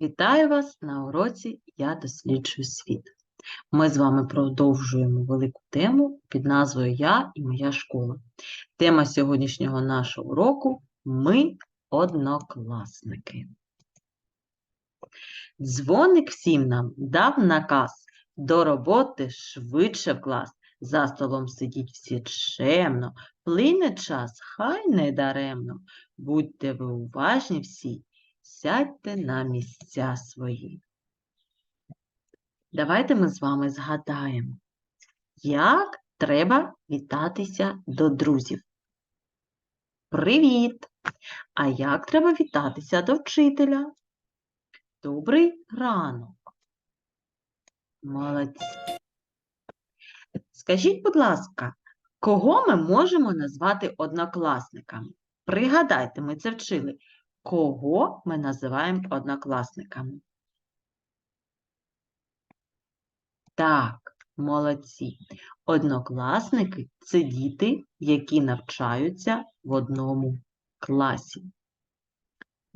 Вітаю вас на уроці Я досліджую світ. Ми з вами продовжуємо велику тему під назвою Я і моя школа. Тема сьогоднішнього нашого уроку Ми однокласники. Дзвоник всім нам дав наказ до роботи швидше в клас. За столом сидіть всі чемно, плине час, хай не даремно. Будьте ви уважні всі, сядьте на місця свої. Давайте ми з вами згадаємо, як треба вітатися до друзів. Привіт! А як треба вітатися до вчителя? Добрий ранок. Молодці. Скажіть, будь ласка, кого ми можемо назвати однокласниками? Пригадайте, ми це вчили. Кого ми називаємо однокласниками? Так, молодці. Однокласники це діти, які навчаються в одному класі.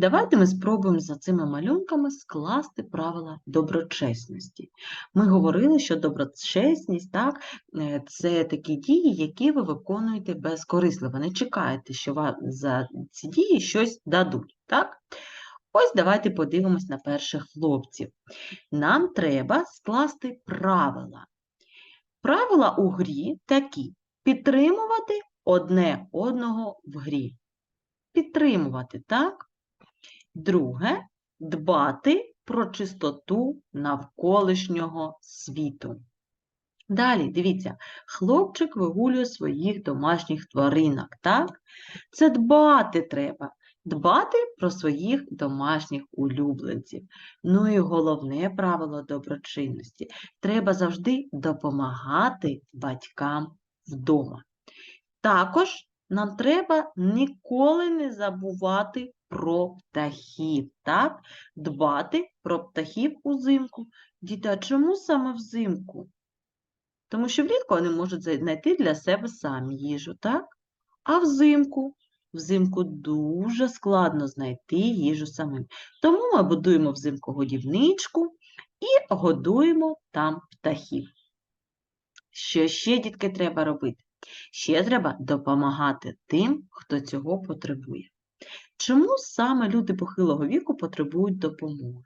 Давайте ми спробуємо за цими малюнками скласти правила доброчесності. Ми говорили, що доброчесність так, е, це такі дії, які ви виконуєте безкорисливо. Не чекаєте, що вам за ці дії щось дадуть. Так? Ось давайте подивимось на перших хлопців. Нам треба скласти правила. Правила у грі такі: підтримувати одне одного в грі. Підтримувати, так? Друге дбати про чистоту навколишнього світу. Далі, дивіться, хлопчик вигулює своїх домашніх тваринок, так? Це дбати треба, дбати про своїх домашніх улюбленців. Ну і головне правило доброчинності треба завжди допомагати батькам вдома. Також нам треба ніколи не забувати про птахів, так? Дбати про птахів узимку. Діти, а чому саме взимку? Тому що влітку вони можуть знайти для себе самі їжу, так? А взимку? Взимку дуже складно знайти їжу самим. Тому ми будуємо взимку годівничку і годуємо там птахів. Що ще, дітки, треба робити? Ще треба допомагати тим, хто цього потребує. Чому саме люди похилого віку потребують допомоги?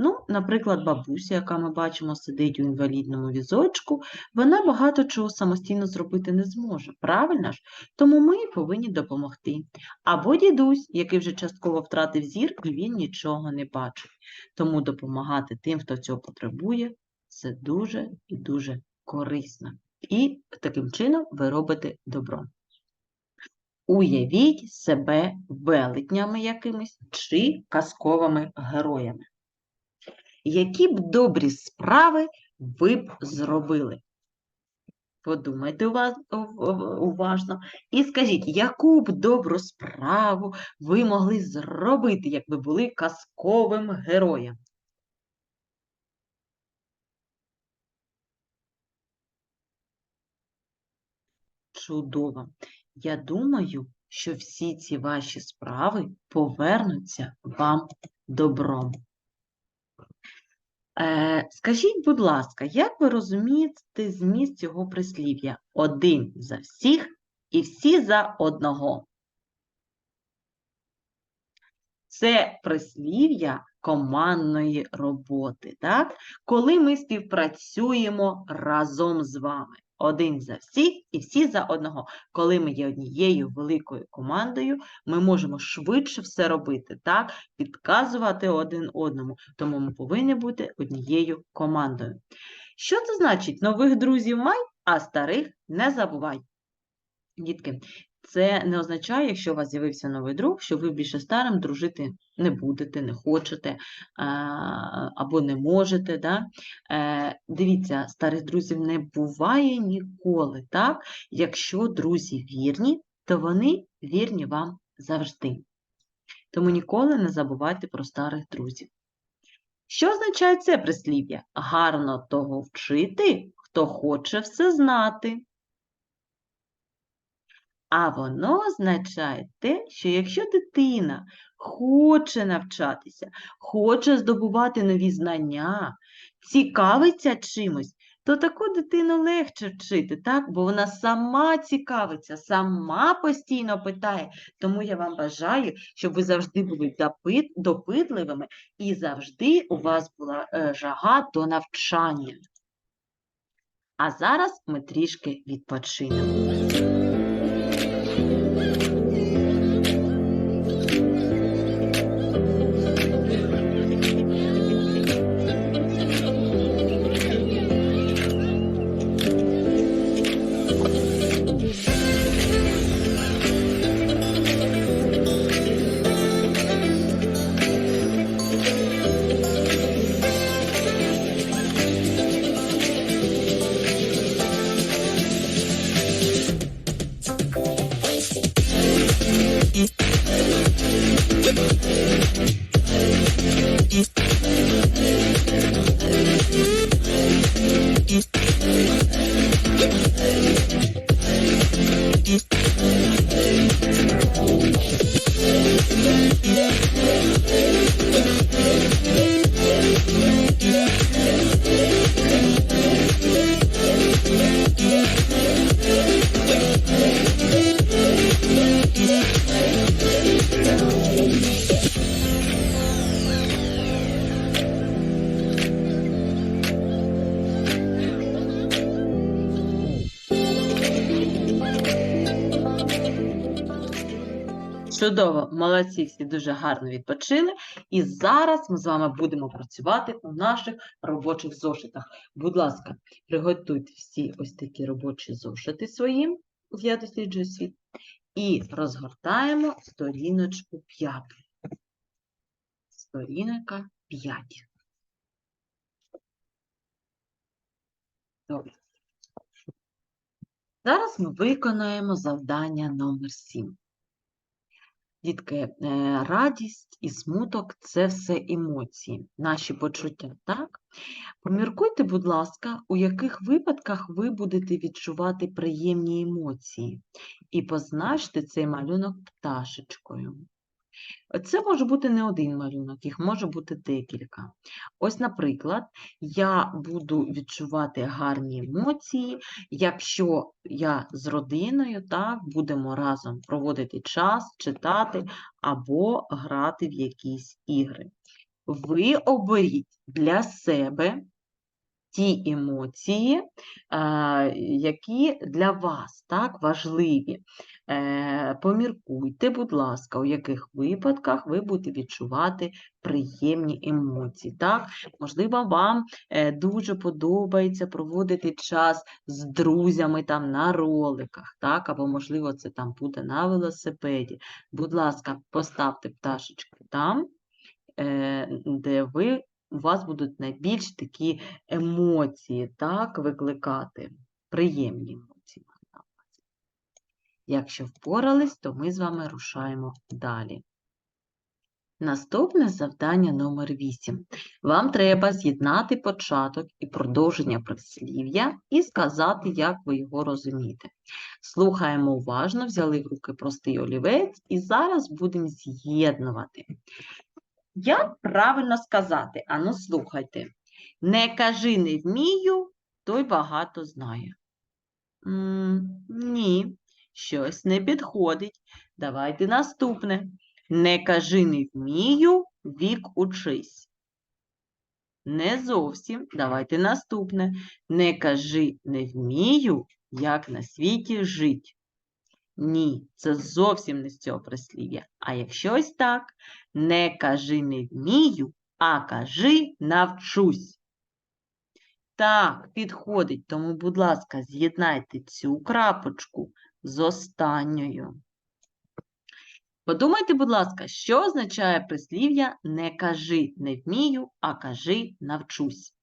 Ну, наприклад, бабуся, яка ми бачимо, сидить у інвалідному візочку, вона багато чого самостійно зробити не зможе, правильно ж? Тому ми їй повинні допомогти. Або дідусь, який вже частково втратив зір, і він нічого не бачить. Тому допомагати тим, хто цього потребує, це дуже і дуже корисно. І таким чином ви робите добро. Уявіть себе велетнями якимись чи казковими героями. Які б добрі справи ви б зробили? Подумайте уважно і скажіть, яку б добру справу ви могли зробити, якби були казковим героєм? Чудово! Я думаю, що всі ці ваші справи повернуться вам добром. Е, Скажіть, будь ласка, як ви розумієте зміст цього прислів'я? Один за всіх і всі за одного? Це прислів'я командної роботи, так? коли ми співпрацюємо разом з вами. Один за всіх і всі за одного. Коли ми є однією великою командою, ми можемо швидше все робити, так? підказувати один одному, тому ми повинні бути однією командою. Що це значить? Нових друзів май, а старих не забувай. Дітки, це не означає, якщо у вас з'явився новий друг, що ви більше старим дружити не будете, не хочете або не можете. Да? Е, дивіться, старих друзів не буває ніколи. так? Якщо друзі вірні, то вони вірні вам завжди. Тому ніколи не забувайте про старих друзів. Що означає це прислів'я? Гарно того вчити, хто хоче все знати. А воно означає те, що якщо дитина хоче навчатися, хоче здобувати нові знання, цікавиться чимось, то таку дитину легше вчити, так? Бо вона сама цікавиться, сама постійно питає. Тому я вам бажаю, щоб ви завжди були допит- допитливими і завжди у вас була е, жага до навчання. А зараз ми трішки відпочинемо. Чудово, молодці, всі дуже гарно відпочили. І зараз ми з вами будемо працювати у наших робочих зошитах. Будь ласка, приготуйте всі ось такі робочі зошити свої, я досліджую світ, і розгортаємо сторіночку 5. Сторінка 5. Добре. Зараз ми виконаємо завдання номер 7. Дітки, е, радість і смуток це все емоції, наші почуття, так? Поміркуйте, будь ласка, у яких випадках ви будете відчувати приємні емоції, і позначте цей малюнок пташечкою. Це може бути не один малюнок, їх може бути декілька. Ось, наприклад, я буду відчувати гарні емоції, якщо я з родиною так, будемо разом проводити час, читати або грати в якісь ігри. Ви оберіть для себе ті емоції, які для вас так важливі. Е, Поміркуйте, будь ласка, у яких випадках ви будете відчувати приємні емоції. Так? Можливо, вам е, дуже подобається проводити час з друзями там на роликах, так? або, можливо, це там буде на велосипеді. Будь ласка, поставте пташечку там, е, де ви у вас будуть найбільш такі емоції, так, викликати, приємні емоції. Якщо впорались, то ми з вами рушаємо далі. Наступне завдання номер 8. Вам треба з'єднати початок і продовження прислів'я і сказати, як ви його розумієте. Слухаємо уважно, взяли в руки простий олівець і зараз будемо з'єднувати. Як правильно сказати? Ану, слухайте. Не кажи не вмію, той багато знає. М, ні, щось не підходить. Давайте наступне. Не кажи не вмію, вік учись. Не зовсім. Давайте наступне. Не кажи не вмію, як на світі жить. Ні, це зовсім не з цього прислів'я. А якщо ось так, не кажи не вмію, а кажи навчусь. Так, підходить, тому, будь ласка, з'єднайте цю крапочку з останньою. Подумайте, будь ласка, що означає прислів'я не кажи не вмію, а кажи навчусь.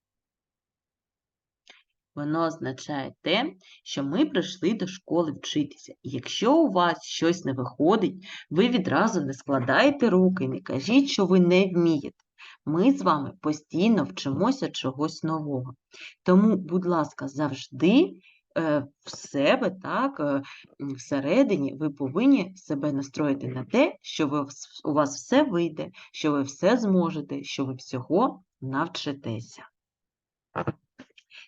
Воно означає те, що ми прийшли до школи вчитися. І якщо у вас щось не виходить, ви відразу не складаєте руки, не кажіть, що ви не вмієте. Ми з вами постійно вчимося чогось нового. Тому, будь ласка, завжди е, в себе, так, е, всередині ви повинні себе настроїти на те, що ви, у вас все вийде, що ви все зможете, що ви всього навчитеся.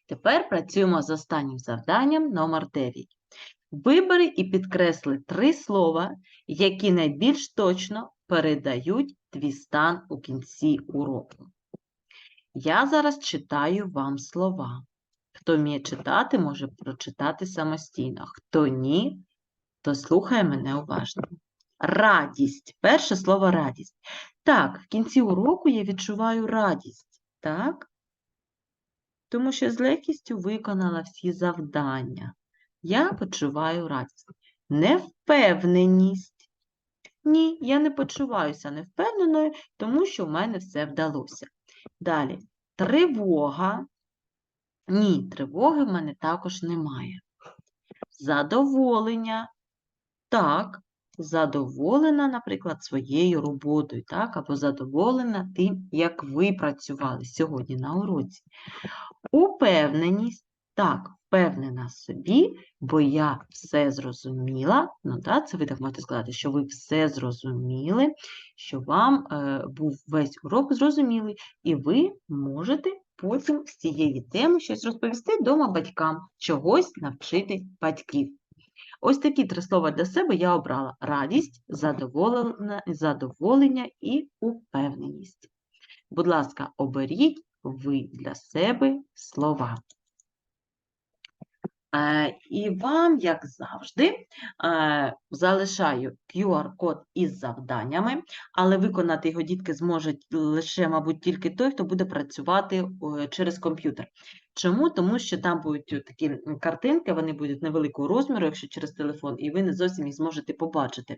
Тепер працюємо з останнім завданням номер 9. Вибери і підкресли три слова, які найбільш точно передають твій стан у кінці уроку. Я зараз читаю вам слова. Хто вміє читати, може прочитати самостійно. Хто ні, то слухає мене уважно. Радість. Перше слово радість. Так, в кінці уроку я відчуваю радість. Так? Тому що з легкістю виконала всі завдання. Я почуваю радість. Невпевненість. Ні, я не почуваюся невпевненою, тому що в мене все вдалося. Далі. Тривога. Ні, тривоги в мене також немає. Задоволення. Так, задоволена, наприклад, своєю роботою, так, або задоволена тим, як ви працювали сьогодні на уроці. Упевненість. Так, впевнена собі, бо я все зрозуміла. Ну, так, це ви так можете сказати, що ви все зрозуміли, що вам е, був весь урок зрозумілий, і ви можете потім з цієї теми щось розповісти вдома батькам, чогось навчити батьків. Ось такі три слова для себе я обрала: радість, задоволення, задоволення і упевненість. Будь ласка, оберіть ви для себе слова. Е, І вам, як завжди, е, залишаю QR-код із завданнями, але виконати його дітки зможуть лише, мабуть, тільки той, хто буде працювати е, через комп'ютер. Чому? Тому що там будуть такі картинки, вони будуть невеликого розміру, якщо через телефон, і ви не зовсім їх зможете побачити.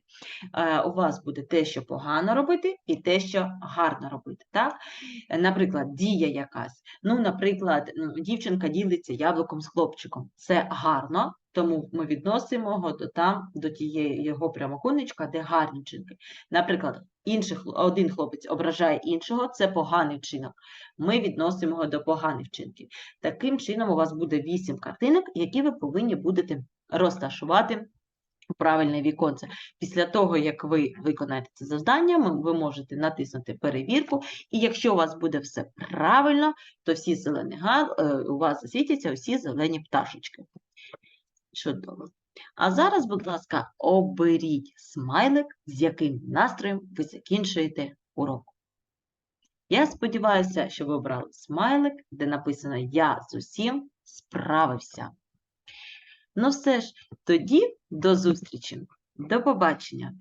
Е, У вас буде те, що погано робити, і те, що гарно робити. Так? Е, Наприклад, дія якась. Ну, наприклад, дівчинка ділиться яблуком з хлопчиком. Це гарно, тому ми відносимо його до там, до тієї його прямокутничка, де гарні вчинки. Наприклад, інший, хл- один хлопець ображає іншого, це поганий вчинок. Ми відносимо його до поганих вчинків. Таким чином, у вас буде вісім картинок, які ви повинні будете розташувати у правильне віконце. Після того, як ви виконаєте це завдання, ви можете натиснути перевірку, і якщо у вас буде все правильно, то всі зелені е, у вас засвітяться усі зелені пташечки. Чудово. А зараз, будь ласка, оберіть смайлик, з яким настроєм ви закінчуєте урок. Я сподіваюся, що ви обрали смайлик, де написано Я з усім справився. Ну все ж, тоді до зустрічі. До побачення.